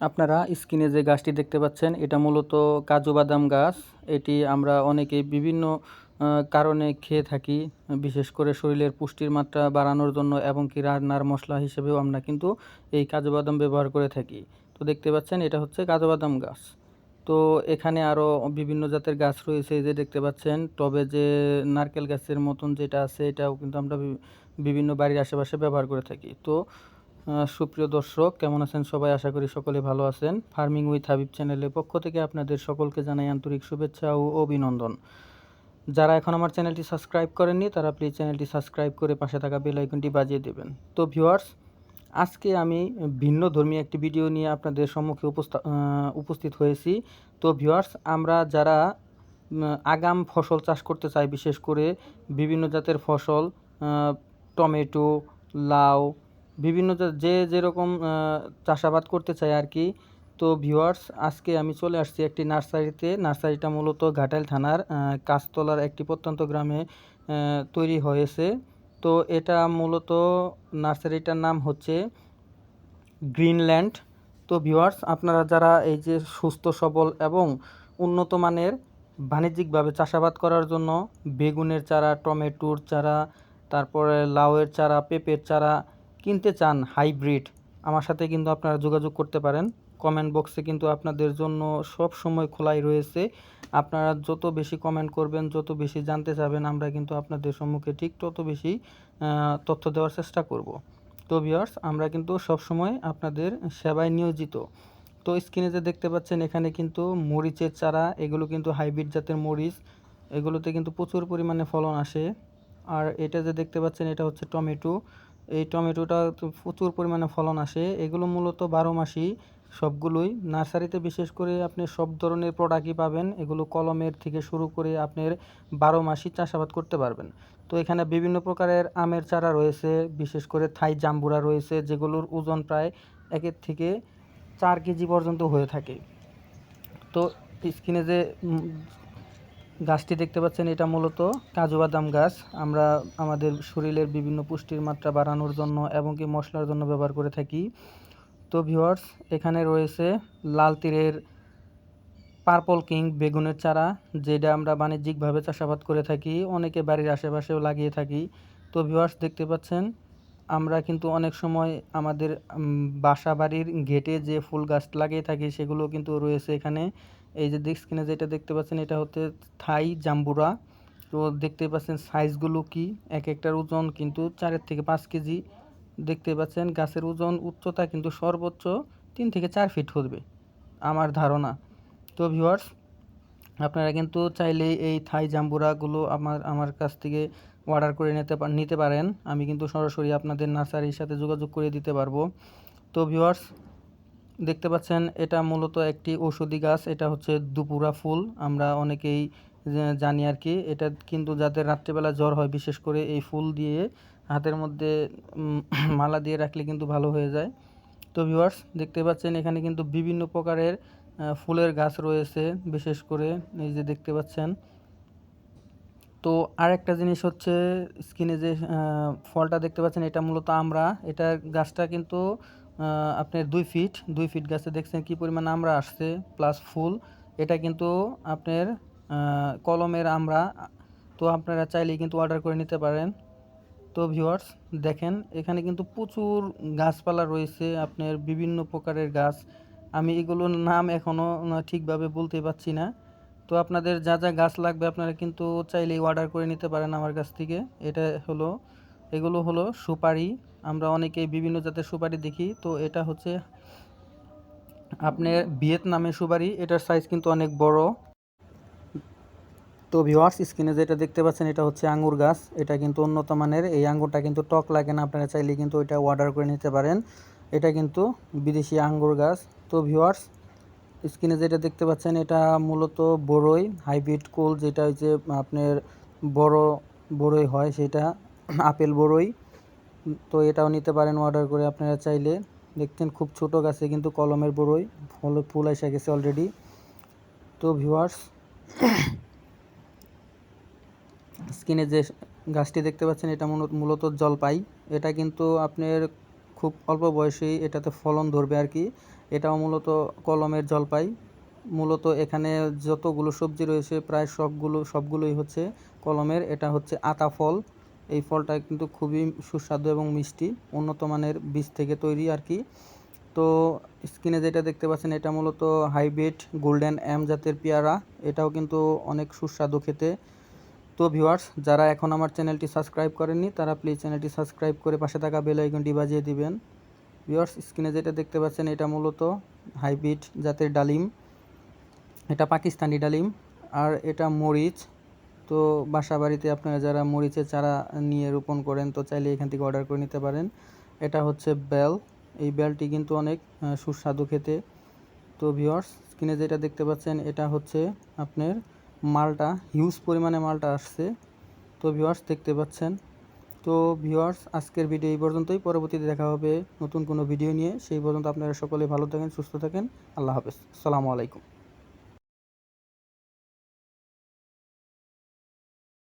আপনারা স্ক্রিনে যে গাছটি দেখতে পাচ্ছেন, এটা মূলত কাজু বাদাম গাছ। এটি আমরা অনেকেই বিভিন্ন কারণে খেয়ে থাকি, বিশেষ করে শরীরের পুষ্টির মাত্রা বাড়ানোর জন্য এবং কি রান্নার মশলা হিসেবেও আমরা কিন্তু এই কাজু বাদাম ব্যবহার করে থাকি। তো দেখতে পাচ্ছেন, এটা হচ্ছে কাজু বাদাম গাছ। তো এখানে আরও বিভিন্ন জাতের গাছ রয়েছে যে দেখতে পাচ্ছেন টবে যে নারকেল গাছের মতন যেটা আছে, এটাও কিন্তু আমরা বিভিন্ন বাড়ির আশেপাশে ব্যবহার করে থাকি। তো সুপ্রিয় দর্শক, কেমন আছেন সবাই? আশা করি সকলে ভালো আছেন। ফার্মিং উইথ হাবিব চ্যানেলের পক্ষ থেকে আপনাদের সকলকে জানাই আন্তরিক শুভেচ্ছা ও অভিনন্দন। যারা এখন আমার চ্যানেলটি সাবস্ক্রাইব করেননি, তারা প্লিজ চ্যানেলটি সাবস্ক্রাইব করে পাশে থাকা বেল আইকনটি বাজিয়ে দেবেন। তো ভিউয়ার্স আজকে আমি ভিন্ন ধর্মী একটি ভিডিও নিয়ে আপনাদের সম্মুখে উপস্থা- উপস্থিত হয়েছি। তো ভিউয়ার্স আমরা যারা আগাম ফসল চাষ করতে চাই, বিশেষ করে বিভিন্ন জাতের ফসল টমেটো, লাউ বিভিন্ন যে যেরকম চাষাবাদ করতে চাই আর কি তো ভিউয়ার্স আজকে আমি চলে আসছি একটি নার্সারিতে। নার্সারিটা মূলত ঘাটাইল থানার আহ, কাশতলার একটি প্রত্যন্ত গ্রামে তৈরি হয়েছে। তো এটা মূলত নার্সারিটার নাম হচ্ছে গ্রিনল্যান্ড। তো ভিউয়ার্স আপনারা যারা এই যে সুস্থ সবল এবং উন্নত মানের বাণিজ্যিকভাবে চাষাবাদ করার জন্য বেগুনের চারা টমেটোর চারা তারপরে লাউয়ের চারা পেঁপের চারা কিনতে চান হাইব্রিড, আমার সাথে কিন্তু আপনারা যোগাযোগ করতে পারেন। কমেন্ট বক্সে কিন্তু আপনাদের জন্য সব সময় খোলাই রয়েছে। আপনারা যত বেশি কমেন্ট করবেন, যত বেশি জানতে চাবেন, আমরা কিন্তু আপনাদের সম্মুখে ঠিক তত বেশি তথ্য দেওয়ার চেষ্টা করব। তো ভিউয়ার্স আমরা কিন্তু সব সময় আপনাদের সেবায় নিয়োজিত। তো স্ক্রিনে যে দেখতে পাচ্ছেন, এখানে কিন্তু মরিচের চারা, এগুলো কিন্তু হাইব্রিড জাতের মরিচ, এগুলোতে কিন্তু প্রচুর পরিমাণে ফলন আসে। আর এটা যে দেখতে পাচ্ছেন, এটা হচ্ছে টমেটো। এই টমেটোটা প্রচুর পরিমাণে ফলন আসে। এগুলো মূলত বারো মাসই সবগুলোই। নার্সারিতে বিশেষ করে আপনি সব ধরনের প্রোডাক্টই পাবেন। এগুলো কলমের থেকে শুরু করে আপনার বারো মাসই চাষাবাদ করতে পারবেন। তো এখানে বিভিন্ন প্রকারের আমের চারা রয়েছে, বিশেষ করে থাই জাম্বুরা রয়েছে, যেগুলোর ওজন প্রায় একের থেকে চার কেজি পর্যন্ত হয়ে থাকে। তো স্ক্রিনে যে গাছটি দেখতে পাচ্ছেন, এটা মূলত কাজু বাদাম গাছ। আমরা আমাদের শরীরের বিভিন্ন পুষ্টির মাত্রা বাড়ানোর জন্য এবং কি মশলার জন্য ব্যবহার করে থাকি। তো ভিউয়ার্স এখানে রয়েছে লাল তীরের পার্পল কিং বেগুনের চারা, যেটা আমরা বাণিজ্যিকভাবে চাষাবাদ করে থাকি, অনেকে বাড়ির আশেপাশেও লাগিয়ে থাকি। তো ভিউয়ার্স দেখতে পাচ্ছেন, আমরা কিন্তু অনেক সময় আমাদের বাসা বাড়ির গেটে যে ফুল গাছ লাগিয়ে থাকি, সেগুলো কিন্তু রয়েছে এখানে। এই যে স্ক্রিনে যেটা দেখতে পাচ্ছেন, এটা হচ্ছে থাই জাম্বুরা। তো দেখতে পাচ্ছেন সাইজগুলো কি? এক একটার ওজন কিন্তু চারের থেকে পাঁচ কেজি। দেখতে পাচ্ছেন গাছের ওজন উচ্চতা কিন্তু সর্বোচ্চ তিন থেকে চার ফিট হবে, আমার ধারণা। তো ভিউয়ার্স আপনারা কিন্তু চাইলে এই থাই জাম্বুরাগুলো আমার আমার কাছ থেকে অর্ডার করে নিতে নিতে পারেন। আমি কিন্তু সরাসরি আপনাদের নার্সারির সাথে যোগাযোগ করে দিতে পারব। তো ভিউয়ার্স দেখতে পাচ্ছেন, এটা মূলত একটি ঔষধি গাছ, এটা হচ্ছে দুপুরা ফুল। আমরা অনেকেই জানি আর কি, এটা কিন্তু যাদের রাত্রেবেলা জ্বর হয়, বিশেষ করে এই ফুল দিয়ে হাতের মধ্যে মালা দিয়ে রাখলে কিন্তু ভালো হয়ে যায়। তো ভিউয়ার্স, দেখতে পাচ্ছেন, এখানে কিন্তু বিভিন্ন প্রকারের ফুলের গাছ রয়েছে, বিশেষ করে এই যে দেখতে পাচ্ছেন। তো আরেকটা জিনিস হচ্ছে, স্কিনে যে ফলটা দেখতে পাচ্ছেন, এটা মূলত আমরা, এটা গাছটা কিন্তু আপনার দুই ফিট দুই ফিট গাছে দেখছেন কি পরিমাণ আমরা আসছে প্লাস ফুল। এটা কিন্তু আপনার কলমের আমরা তো আপনারা চাইলেই কিন্তু অর্ডার করে নিতে পারেন। তো ভিউয়ার্স দেখেন, এখানে কিন্তু প্রচুর গাছপালা রয়েছে, আপনার বিভিন্ন প্রকারের গাছ। আমি এগুলোর নাম এখনও ঠিকভাবে বলতে পারছি না। তো আপনাদের যা যা গাছ লাগবে আপনারা কিন্তু চাইলেই অর্ডার করে নিতে পারেন আমার কাছ থেকে। এটা হলো, এগুলো হলো সুপারি আমরা অনেকেই বিভিন্ন জাতের সুপারি দেখি, তো এটা হচ্ছে আপনার ভিয়েতনামের সুপারি, এটার সাইজ কিন্তু অনেক বড়। তো ভিওয়ার্স স্ক্রিনে যেটা দেখতে পাচ্ছেন, এটা হচ্ছে আঙ্গুর গাছ, এটা কিন্তু উন্নত মানের, এই আঙ্গুরটা কিন্তু টক লাগে না, আপনারা চাইলে কিন্তু এটা অর্ডার করে নিতে পারেন। এটা কিন্তু বিদেশি আঙ্গুর গাছ। তো ভিওয়ার্স স্ক্রিনে যেটা দেখতে পাচ্ছেন, এটা মূলত বড়ই হাইব্রিড কোল, যেটা হচ্ছে আপনার বড় বড়ই হয়, সেটা আপেল বড়ই তো এটাও নিতে পারেন অর্ডার করে আপনারা চাইলে। দেখতেন খুব ছোট গাছে কিন্তু কলমের বড়ই ফল, ফুল এসে গেছে অলরেডি তো ভিউয়ার্স স্কিনে যে গাছটি দেখতে পাচ্ছেন, এটা মূলত- মূলত জলপাই। এটা কিন্তু আপনার খুব অল্প বয়সেই এটাতে ফলন ধরবে আর কি। এটাও মূলত কলমের জলপাই। মূলত এখানে যতগুলো সবজি রয়েছে, প্রায় সবগুলো, সবগুলোই হচ্ছে কলমের। এটা হচ্ছে আতা ফল। এই ফলটা কিন্তু খুবই সুস্বাদু এবং মিষ্টি, উন্নত মানের বীজ থেকে তৈরি আর কি। তো স্ক্রিনে যেটা দেখতে পাচ্ছেন, এটা মূলত হাইব্রিড গোল্ডেন এম জাতের পেয়ারা। এটাও কিন্তু অনেক সুস্বাদু খেতে। তো ভিউয়ার্স, যারা এখন আমার চ্যানেলটি সাবস্ক্রাইব করেননি, তারা প্লিজ চ্যানেলটি সাবস্ক্রাইব করে পাশে থাকা বেল আইকনটি বাজিয়ে দিবেন। ভিউয়ার্স, স্ক্রিনে যেটা দেখতে পাচ্ছেন, এটা মূলত হাইব্রিড জাতের ডালিম। এটা পাকিস্তানি ডালিম। আর এটা মরিচ। তো বাসা বাড়িতে আপনারা যারা মরিচের চারা নিয়ে রোপণ করেন, তো চাইলে এখান থেকে অর্ডার করে নিতে পারেন। এটা হচ্ছে বেল। এই বেলটি কিন্তু অনেক সুস্বাদু খেতে। তো ভিউয়ার্স স্ক্রিনে যেটা দেখতে পাচ্ছেন, এটা হচ্ছে আপনার মালটা। হিউজ পরিমাণে মালটা আসছে। তো ভিউয়ার্স দেখতে পাচ্ছেন। তো ভিউয়ার্স আজকের ভিডিও এই পর্যন্তই। পরবর্তীতে দেখা হবে নতুন কোনো ভিডিও নিয়ে। সেই পর্যন্ত আপনারা সকলে ভালো থাকেন, সুস্থ থাকেন। আল্লাহ হাফেজ। আসসালামু আলাইকুম।